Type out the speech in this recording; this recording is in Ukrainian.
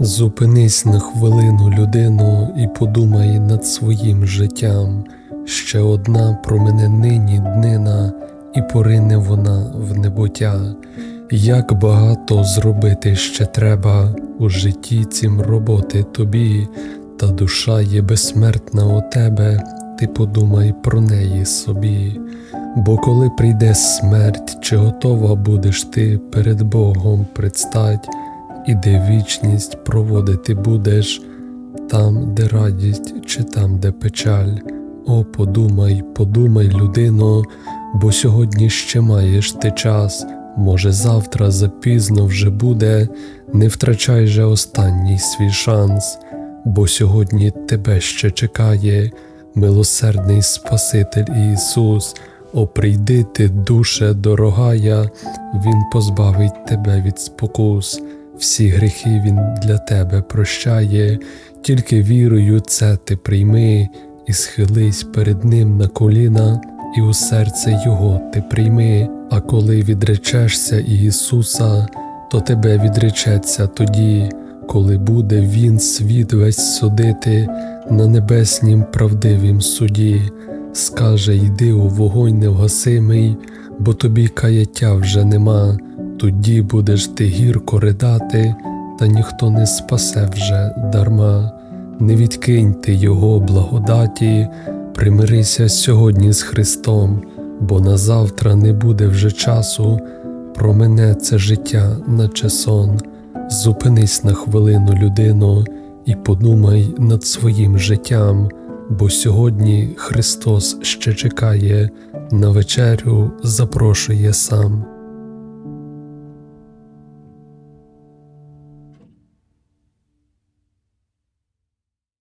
Зупинись на хвилину, людину, і подумай над своїм життям. Ще одна промене нині днина, і порине вона в небуття. Як багато зробити ще треба у житті цім роботи тобі, та душа є безсмертна у тебе, ти подумай про неї собі. Бо коли прийде смерть, чи готова будеш ти перед Богом предстать, і де вічність проводити будеш, там, де радість, чи там, де печаль. О, подумай, подумай, людино, бо сьогодні ще маєш ти час, може, завтра запізно вже буде, не втрачай же останній свій шанс, бо сьогодні тебе ще чекає, милосердний Спаситель Ісус. О, прийди ти, душе дорогая, Він позбавить тебе від спокус, всі гріхи Він для тебе прощає, тільки вірою це ти прийми, і схились перед Ним на коліна, і у серце Його ти прийми. А коли відречешся Ісуса, то тебе відречеться тоді, коли буде Він світ весь судити на небеснім правдивім суді скаже йди у вогонь невгасимий, бо тобі каяття вже нема, тоді будеш ти гірко ридати, та ніхто не спасе вже дарма. Не відкинь ти Його благодаті, примирися сьогодні з Христом, бо на завтра не буде вже часу, промене це життя, наче сон. Зупинись на хвилину, людино, і подумай над своїм життям бо сьогодні Христос ще чекає, на вечерю запрошує сам.